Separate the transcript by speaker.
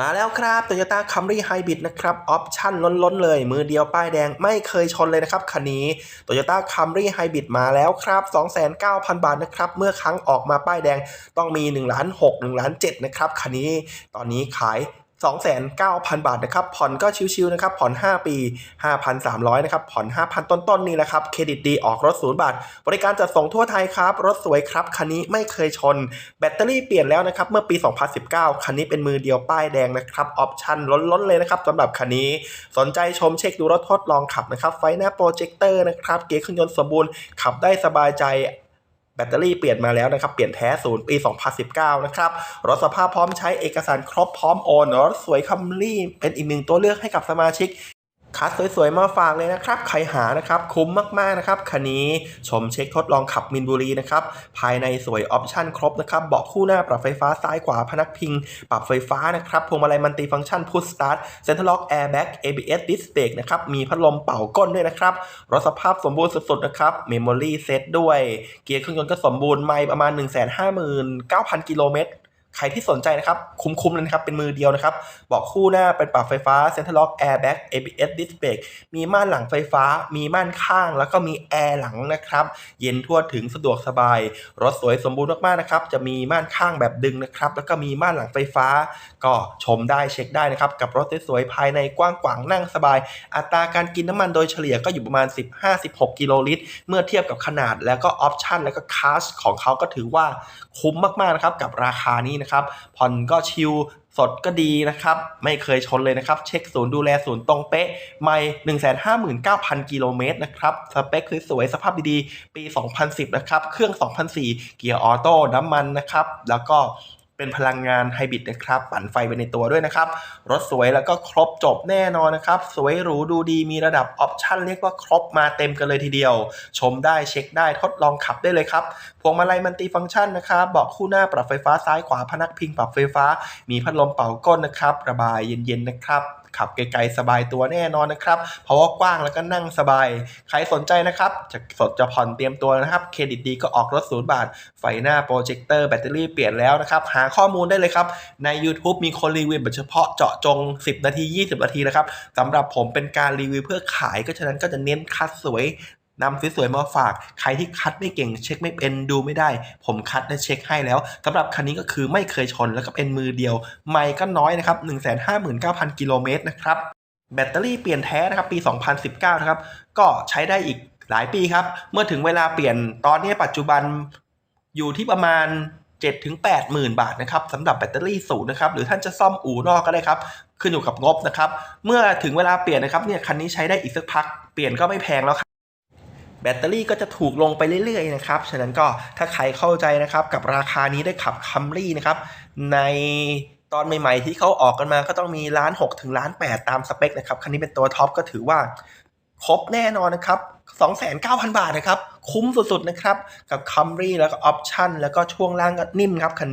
Speaker 1: มาแล้วครับ Toyota Camry Hybrid นะครับออปชั่นล้นๆเลย มือเดียวป้ายแดงไม่เคยชนเลยนะครับคันนี้ Toyota Camry Hybrid มาแล้วครับ 29,000 บาทนะครับ เมื่อครั้งออกมาป้ายแดงต้องมี1ล้าน6 1ล้าน7นะครับคันนี้ตอนนี้ขาย 29,000 บาทนะครับผ่อนก็ชิวๆนะครับผ่อน 5 ปี 5,300นะครับผ่อน 5,000 ต้นๆนี่แหละครับเครดิตดีออกรถศูนย์บาท บริการจัดส่งทั่วไทยครับ รถสวยครับ คันนี้ไม่เคยชน แบตเตอรี่เปลี่ยนแล้วนะครับ เมื่อปี 2019 คันนี้เป็นมือเดียวป้ายแดงนะครับออปชั่นล้นๆเลยนะครับสำหรับคันนี้สนใจชมเช็คดูรถทดลองขับนะครับไฟหน้าโปรเจคเตอร์นะครับเกียร์เครื่องยนต์สมบูรณ์ขับได้สบายใจ แบตเตอรี่เปลี่ยนมาแล้วนะครับ เปลี่ยนแท้ศูนย์ปี 2019 นะครับ รถสภาพพร้อมใช้เอกสารครบพร้อมโอนรถสวยคัมรี่เป็นอีกหนึ่งตัวเลือกให้กับสมาชิก คัดสวยๆ มาฝากเลยนะครับ ใครหานะครับ คุ้มมากๆนะครับคันนี้ชมเช็คทดลองขับมินบุรีนะครับ ภายในสวยออปชั่นครบนะครับ เบาะคู่หน้าปรับไฟฟ้าซ้ายขวาพนักพิง ปรับไฟฟ้านะครับ พวงมาลัยมันติฟังก์ชันพุชสตาร์ทเซ็นทรัลล็อกแอร์แบ็ก ABS ดิสเบรกนะครับ มีพัดลมเป่าก้นด้วยนะครับ รถสภาพสมบูรณ์สุดๆ นะครับ เมมโมรี่เซตด้วย เกียร์เครื่องยนต์ก็สมบูรณ์ไม่ประมาณ 159,000 กิโลเมตร ใครที่สนใจนะครับ คุ้มๆเลยนะครับ เป็นมือเดียวนะครับ บอกคู่หน้าเป็นปรับไฟฟ้า c e n t r a l Lock Airbag ABS Disc Brake มีม่านหลังไฟฟ้า มีม่านข้าง แล้วก็มีแอร์หลังนะครับ เย็นทั่วถึงสะดวกสบาย รถสวยสมบูรณ์มากๆนะครับ จะมีม่านข้างแบบดึงนะครับ แล้วก็มีม่านหลังไฟฟ้า ก็ชมได้เช็คได้นะครับ กับรถสวยๆภายในกว้างขวางนั่งสบาย อัตราการกินน้ำมันโดยเฉลี่ยก็อยู่ประมาณ 15-16 กิโลลิตร เมื่อเทียบกับขนาดแล้วก็ออปชันแล้วก็คาสของเขาก็ถือว่าคุ้มมากๆนะครับกับราคานี้นะครับผ่อนก็ชิลสดก็ดีนะครับ ไม่เคยชนเลยนะครับ เช็คศูนย์ดูแลศูนย์ตรงเป๊ะ ไม่159,000 กิโลเมตรนะครับ สเปคสวยๆสภาพดีๆ ปี 2010 นะครับ เครื่อง 2004 เกียร์ออโต้น้ำมันนะครับ แล้วก็ เป็นพลังงานไฮบริดนะครับ ปั่นไฟไปในตัวด้วยนะครับ รถสวยแล้วก็ครบจบแน่นอนนะครับ สวยหรูดูดีมีระดับออปชั่นเรียกว่าครบมาเต็มกันเลยทีเดียว ชมได้เช็คได้ทดลองขับได้เลยครับพวงมาลัยมันตีฟังก์ชันนะครับบอกคู่หน้าปรับไฟฟ้าซ้ายขวาพนักพิงปรับไฟฟ้า มีพัดลมเป่าก้นนะครับ ระบายเย็นๆนะครับ ขับไกลๆสบายตัวแน่นอนนะครับ เพราะว่ากว้างแล้วก็นั่งสบาย ใครสนใจนะครับ จะสดจะผ่อนเตรียมตัวนะครับ เครดิตดีก็ออกรถศูนย์บาท ไฟหน้าโปรเจคเตอร์แบตเตอรี่เปลี่ยนแล้วนะครับ หาข้อมูลได้เลยครับ ใน YouTube มีคนรีวิวแบบเฉพาะเจาะจง 10 นาที 20 นาทีนะครับสำหรับผมเป็นการรีวิวเพื่อขายก็ฉะนั้นก็จะเน้นคัดสวย นำสวยๆมาฝากใครที่คัดไม่เก่ง เช็คไม่เป็นดูไม่ได้ ผมคัดและเช็คให้แล้วสำหรับคันนี้ก็คือไม่เคยชนแล้วก็เป็นมือเดียว ไม่ก็น้อยนะครับ 159,000 กิโลเมตรนะครับ แบตเตอรี่เปลี่ยนแท้นะครับปี 2019 นะครับ ก็ใช้ได้อีกหลายปีครับ เมื่อถึงเวลาเปลี่ยนตอนนี้ปัจจุบันอยู่ที่ประมาณ7ถึง8หมื่นบาทนะครับสำหรับแบตเตอรี่ศูนย์นะครับหรือท่านจะซ่อมอู่นอกก็ได้ครับ ขึ้นอยู่กับงบนะครับ เมื่อถึงเวลาเปลี่ยนนะครับเนี่ยคันนี้ใช้ได้อีกสักพักเปลี่ยนก็ไม่แพงแล้ว แบตเตอรี่ก็จะถูกลงไปเรื่อยๆนะครับ ฉะนั้นก็ถ้าใครเข้าใจนะครับกับราคานี้ได้ขับคัมรี่นะครับในตอนใหม่ๆที่เขาออกกันมาก็ต้องมีล้าน6ถึงล้าน8ตามสเปคนะครับคันนี้เป็นตัวท็อปก็ถือว่าครบแน่นอนนะครับ 29,000 บาทนะครับ คุ้มสุดๆนะครับ กับคัมรี่แล้วก็ออปชั่นแล้วก็ช่วงล่างก็นิ่มครับคันนี้